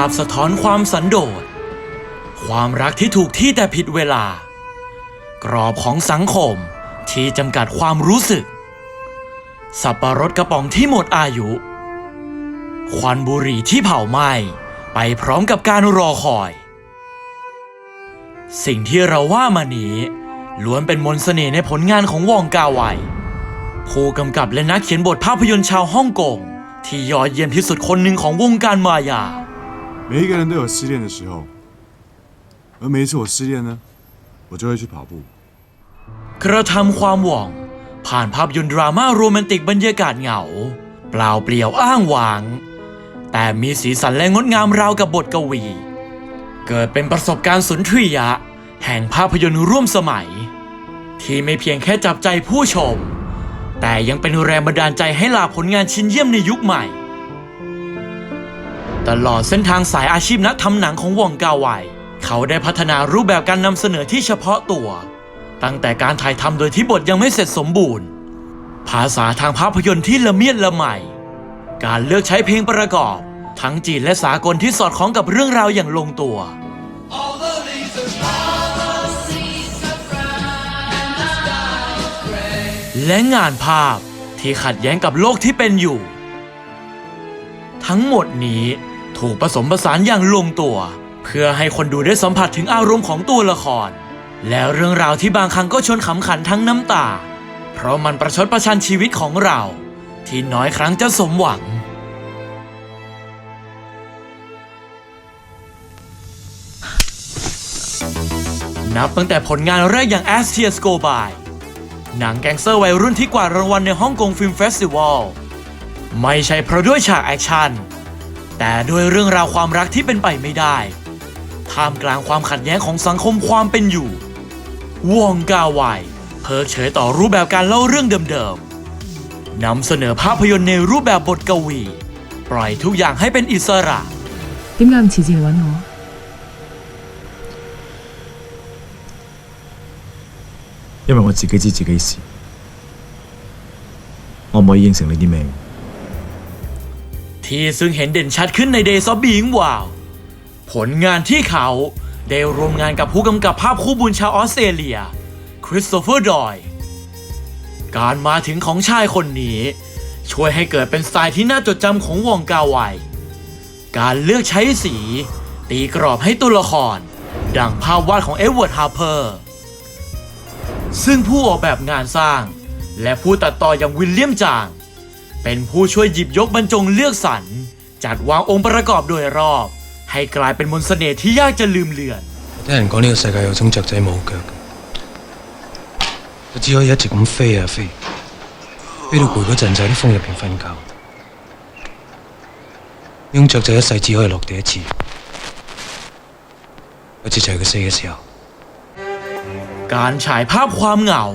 าพสะท้อนความสันโดษ ความรักที่ถูกที่แต่ผิดเวลา กรอบของสังคมที่จำกัดความรู้สึก สับปะรดกระป๋องที่หมดอายุ ควันบุหรี่ที่เผาไหม้ไปพร้อมกับการรอคอย สิ่งที่เราว่ามานี้ล้วนเป็นมนต์เสน่ห์ในผลงานของวองกาไวผู้กำกับและนักเขียนบทภาพยนตร์ชาวฮ่องกงที่ยอดเยี่ยมที่สุดคนหนึ่งของวงการมายา 每一个人都有失恋的时候，而每一次我失恋呢，我就会去跑步。 กระทำความหวัง ผ่านภาพยนตร์ดราม่าโรแมนติกบรรยากาศเหงา เปล่าเปลี่ยวอ้างว้าง แต่มีสีสันและงดงามราวกับบทกวี เกิดเป็นประสบการณ์สุนทรียะ แห่งภาพยนตร์ร่วมสมัย ที่ไม่เพียงแค่จับใจผู้ชม แต่ยังเป็นแรงบันดาลใจให้หลากผลงานชิ้นเยี่ยมในยุคใหม่ ตลอดเส้นทางสายอาชีพนักทำหนังของวองกาไวเขาได้พัฒนารูปแบบการนำเสนอที่เฉพาะตัว ตั้งแต่การถ่ายทำโดยที่บทยังไม่เสร็จสมบูรณ์ ภาษาทางภาพยนตร์ที่ละเมียดละไมการเลือกใช้เพลงประกอบ ทั้งจีนและสากลที่สอดคล้องกับเรื่องราวอย่างลงตัวและงานภาพที่ขัดแย้งกับโลกที่เป็นอยู่ ทั้งหมดนี้ ถูกผสมผสานอย่างลงตัว เพื่อให้คนดูได้สัมผัสถึงอารมณ์ของตัวละคร และเรื่องราวที่บางครั้งก็ชวนขำขันทั้งน้ำตา เพราะมันประชดประชันชีวิตของเรา ที่น้อยครั้งจะสมหวังนับตั้งแต่ผลงานแรกอย่าง As Tears Go By หนังแก๊งเซอร์วัยรุ่นที่กวาดรางวัลในฮ่องกงฟิล์มเฟสติวัล ไม่ใช่เพราะด้วยฉากแอคชั่น แต่ด้วยเรื่องราวความรักที่เป็นไปไม่ได้ ท่ามกลางความขัดแย้งของสังคมความเป็นอยู่ วองกาไวเพิกเฉยต่อรูปแบบการเล่าเรื่องเดิมๆ นำเสนอภาพยนตร์ในรูปแบบบทกวี ปล่อยทุกอย่างให้เป็นอิสระ 点解咁迟至嚟揾我？因为我自己知自己事，我唔可以应承你啲咩。 ที่ซึ่งเห็นเด่นชัดขึ้นใน Days of Being Wild ผลงานที่เขาได้ร่วมงานกับผู้กำกับภาพคู่บุญชาวออสเตรเลีย คริสโตเฟอร์ดอย การมาถึงของชายคนนี้ ช่วยให้เกิดเป็นสไตล์ที่น่าจดจำของวองกาไวการเลือกใช้สี ตีกรอบให้ตัวละคร ดังภาพวาดของเอ็ดเวิร์ดฮาร์เพอร์ซึ่งผู้ออกแบบงานสร้าง และผู้ตัดต่ออย่างวิลเลียมจาง เป็นผู้ช่วยหยิบยกบรรจงเลือกสรรจัดวางองค์ประกอบโดยรอบ ให้กลายเป็นมนต์เสน่ห์ที่ยากจะลืมเลือน 听人讲呢个世界有种雀仔冇脚嘅，佢只可以一直咁飞啊飞，飞到攰嗰阵就喺啲风入边瞓觉。呢种雀仔一世只可以落地一次，一次就系佢死嘅时候。 การฉายภาพความเหงา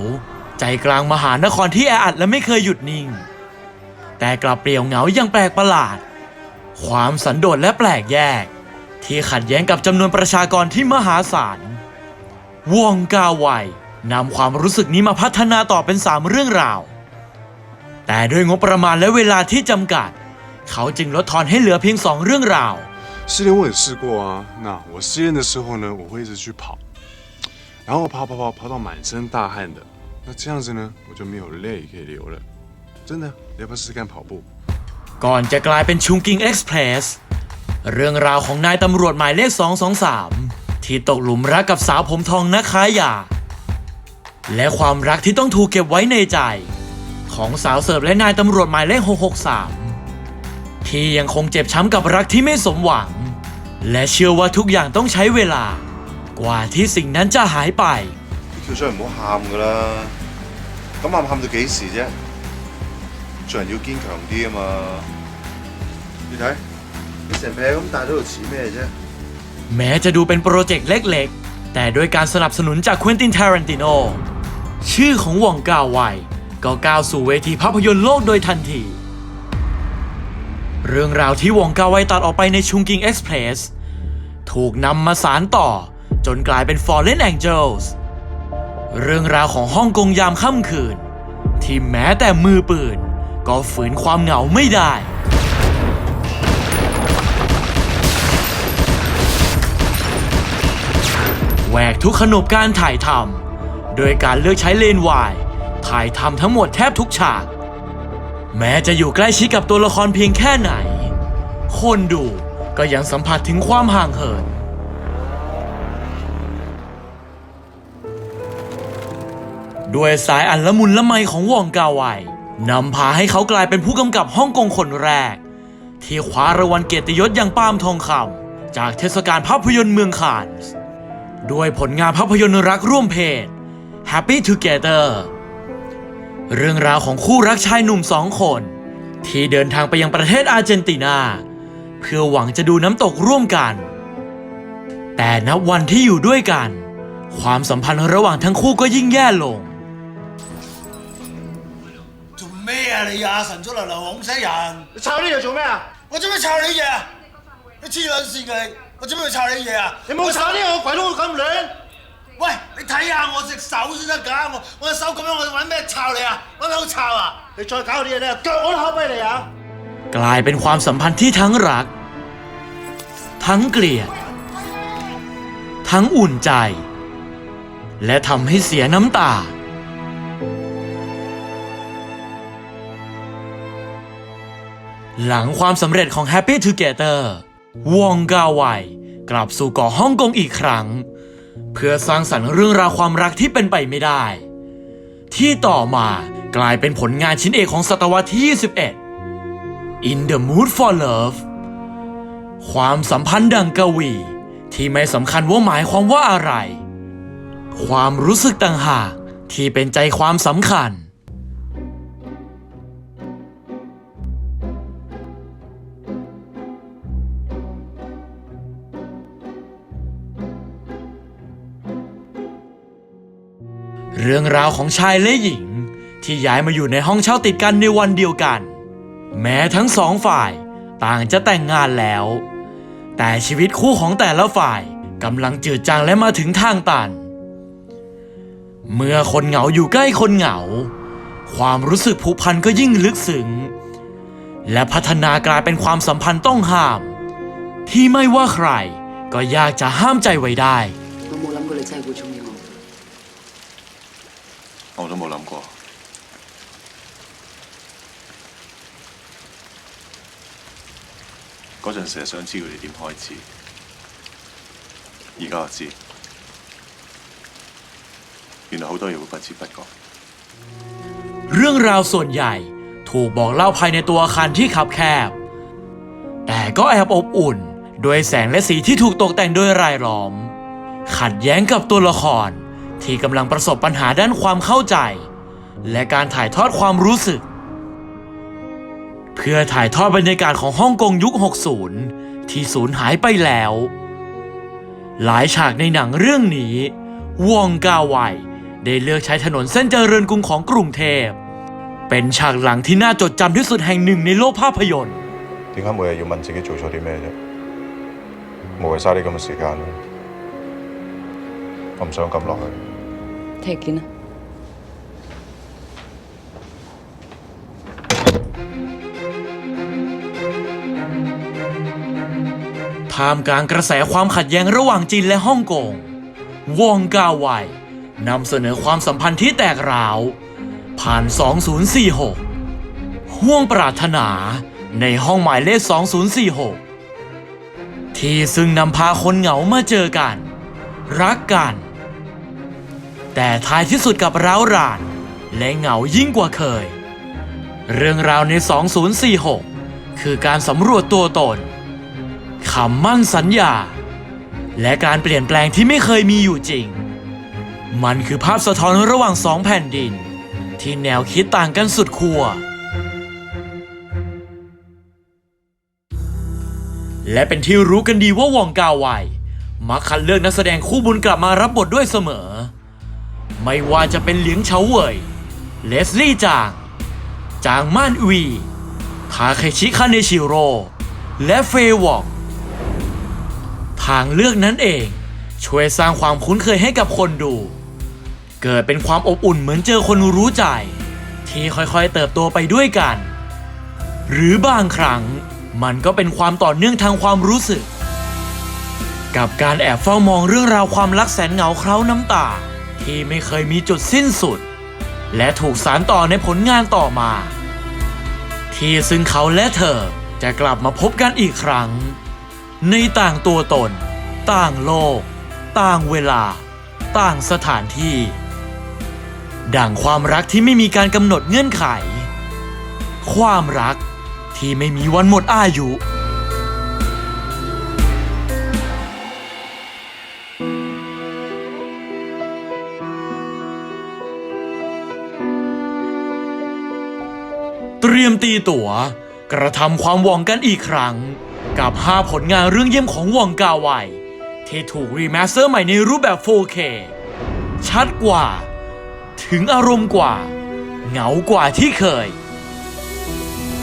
ใจกลางมหานครที่แออัดและไม่เคยหยุดนิ่ง แต่กลับเปลี่ยวเหงาอย่างแปลกประหลาด ความสันโดษและแปลกแยก ที่ขัดแย้งกับจำนวนประชากรที่มหาศาลวองกาไวนำความรู้สึกนี้มาพัฒนาต่อเป็นสามเรื่องราว แต่ด้วยงบประมาณและเวลาที่จำกัด เขาจึงลดทอนให้เหลือเพียงสองเรื่องราว 失恋我也试过啊，那我失恋的时候呢，我会一直去跑，然后跑跑跑跑到满身大汗的，那这样子呢，我就没有泪可以流了。 真的，你要不要试试看跑步？ ก่อนจะกลายเป็นชุงกิงเอ็กซ์เพรส เรื่องราวของนายตำรวจหมายเลข 223 ที่ตกหลุมรักกับสาวผมทองนักค้ายา และความรักที่ต้องถูกเก็บไว้ในใจ ของสาวเสิร์ฟและนายตำรวจหมายเลข 663 ที่ยังคงเจ็บช้ำกับรักที่ไม่สมหวัง และเชื่อว่าทุกอย่างต้องใช้เวลา กว่าที่สิ่งนั้นจะหายไป 叫咗人唔好喊噶啦，咁喊喊到几时啫？ 做人要坚强啲啊嘛！你睇，你成皮咁戴咗度似咩啫？ แม้จะดูเป็นโปรเจกต์เล็กๆ แต่ด้วยการสนับสนุนจากควินตินทารันติโน ชื่อของวองกาไว ก็ก้าวสู่เวทีภาพยนตร์โลกโดยทันที เรื่องราวที่วองกาไวตัดออกไปในชุงกิงเอ็กซ์เพรสถูกนำมาสารต่อ จนกลายเป็น Fallen Angels เรื่องราวของฮ่องกงยามค่ำคืน ที่แม้แต่มือปืน ก็ฝืนความเหงาไม่ได้ แหวกทุกขนบการถ่ายทำโดยการเลือกใช้เลนวาย ถ่ายทำทั้งหมดแทบทุกฉาก แม้จะอยู่ใกล้ชิดกับตัวละครเพียงแค่ไหน คนดูก็ยังสัมผัสถึงความห่างเหินด้วยสายอันละมุนละไมของวองกาไว นำพาให้เขากลายเป็นผู้กำกับฮ่องกงคนแรก ที่คว้ารางวัลเกียรติยศอย่างปาล์มทองคำจากเทศกาลภาพยนตร์เมืองคานส์ด้วยผลงานภาพยนตร์รักร่วมเพศ Happy Together เรื่องราวของคู่รักชายหนุ่มสองคน ที่เดินทางไปยังประเทศอาร์เจนตินา เพื่อหวังจะดูน้ำตกร่วมกัน แต่นับวันที่อยู่ด้วยกัน ความสัมพันธ์ระหว่างทั้งคู่ก็ยิ่งแย่ลง 咩啊你啊？神出嚟流恐死人！你抄呢度做咩啊？我做咩抄你嘢啊？你黐撚线嘅你！我做咩要抄你嘢啊？你冇抄呢个鬼佬咁乱！喂，你睇下我只手先得㗎！我我只手咁样，我揾咩抄你啊？揾咩好抄啊？你再搞啲嘢咧，脚我都敲跛你啊！ กลายเป็นความสัมพันธ์ที่ทั้งรัก ทั้งเกลียด ทั้งอุ่นใจ และทำให้เสียน้ำตา หลังความสำเร็จของ Happy Together วองกาไวกลับสู่เกาะฮ่องกงอีกครั้ง เพื่อสร้างสรรค์เรื่องราวความรักที่เป็นไปไม่ได้ ที่ต่อมากลายเป็นผลงานชิ้นเอกของศตวรรษที่ 21 In the Mood for Love ความสัมพันธ์ดังกวี ที่ไม่สำคัญว่าหมายความว่าอะไร ความรู้สึกต่างหากที่เป็นใจความสำคัญ เรื่องราวของชายและหญิง ที่ย้ายมาอยู่ในห้องเช่าติดกันในวันเดียวกัน แม้ทั้งสองฝ่ายต่างจะแต่งงานแล้ว แต่ชีวิตคู่ของแต่ละฝ่ายกำลังจืดจางและมาถึงทางตัน เมื่อคนเหงาอยู่ใกล้คนเหงา ความรู้สึกผูกพันก็ยิ่งลึกซึ้งและพัฒนากลายเป็นความสัมพันธ์ต้องห้าม ที่ไม่ว่าใครก็ยากจะห้ามใจไว้ได้ 我都冇谂过。嗰阵成日想知佢哋点开始，而家我知，原来好多嘢会不知不觉。 เรื่องราวส่วนใหญ่ถูกบอกเล่าภายในตัวอาคารที่คับแคบ แต่ก็แอบอบอุ่น โดยแสงและสีที่ถูกตกแต่งโดยรายล้อม ขัดแย้งกับตัวละคร ที่กำลังประสบปัญหาด้านความเข้าใจ และการถ่ายทอดความรู้สึก เพื่อถ่ายทอดบรรยากาศของฮ่องกงยุค 60 ที่สูญหายไปแล้ว หลายฉากในหนังเรื่องนี้ วองกาไวได้เลือกใช้ถนนเส้นเจริญกรุงของกรุงเทพ เป็นฉากหลังที่น่าจดจำที่สุดแห่งหนึ่งในโลกภาพยนตร์ 点解每日要问自己做错啲咩啫？无谓嘥啲咁嘅时间啦。我唔想咁落去。 teklini. ท่ามกลางกระแสความขัดแย้งระหว่างจีนและฮ่องกง วองกาไวนำเสนอความสัมพันธ์ที่แตกร้าว ผ่าน 2046 ห่วงปรารถนาในห้องหมายเลข 2046 ที่ซึ่งนำพาคนเหงามาเจอกัน รักกัน แต่ท้ายที่สุดกับร้าวราน และเหงายิ่งกว่าเคย เรื่องราวใน 2046 คือการสำรวจตัวตนคำมั่นสัญญา และการเปลี่ยนแปลงที่ไม่เคยมีอยู่จริง มันคือภาพสะท้อนระหว่างสองแผ่นดิน ที่แนวคิดต่างกันสุดขั้วและเป็นที่รู้กันดีว่าวองกาไวมักคัดเลือกนักแสดงคู่บุญกลับมารับบทด้วยเสมอ ไม่ว่าจะเป็นเหลียงเฉาเหวยเลสลี่จาง จางม่านอุยทาเคชิคาเนชิโร่ และเฟยวอก ทางเลือกนั้นเอง ช่วยสร้างความคุ้นเคยให้กับคนดู เกิดเป็นความอบอุ่นเหมือนเจอคนรู้ใจ ที่ค่อยๆเติบโตไปด้วยกัน หรือบางครั้งมันก็เป็นความต่อเนื่องทางความรู้สึก กับการแอบเฝ้ามองเรื่องราวความรักแสนเหงาเคล้าน้ำตา ที่ไม่เคยมีจุดสิ้นสุด และถูกสารต่อในผลงานต่อมา ที่ซึ่งเขาและเธอจะกลับมาพบกันอีกครั้ง ในต่างตัวตน ต่างโลก ต่างเวลา ต่างสถานที่ ดังความรักที่ไม่มีการกำหนดเงื่อนไข ความรักที่ไม่มีวันหมดอายุ รียมตีตัวกระทำความหวังกันอีกครั้ง กับ 5 ผลงานเรื่องเยี่ยมของวองกาไวที่ถูกรีมาสเตอร์ใหม่ในรูปแบบ 4K ชัดกว่า ถึงอารมณ์กว่า เหงากว่าที่เคย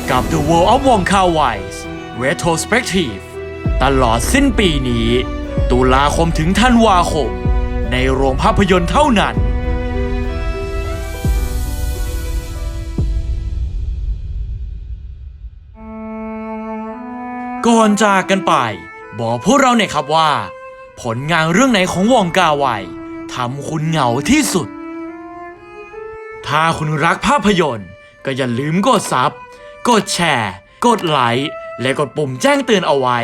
กับ The World of Wong Kar Wai's Retrospective ตลอดสิ้นปีนี้ ตุลาคมถึงธันวาคม ในโรงภาพยนตร์เท่านั้น ก่อนจากกันไป บอกพวกเราหน่อยครับว่า ผลงานเรื่องไหนของวองกาไวทำคุณเหงาที่สุด ถ้าคุณรักภาพยนตร์ ก็อย่าลืมกดซับ กดแชร์ กดไลค์ และกดปุ่มแจ้งเตือนเอาไว้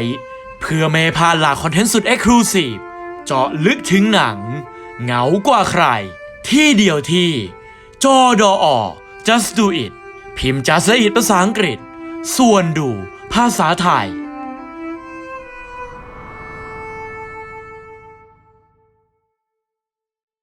เพื่อไม่พลาดหลากคอนเทนต์สุด Exclusive เจาะลึกถึงหนัง เหงากว่าใคร ที่เดียวที่ จอดอ just do it พิมพ์ just do it ภาษาอังกฤษ ส่วนดูภาษาไทย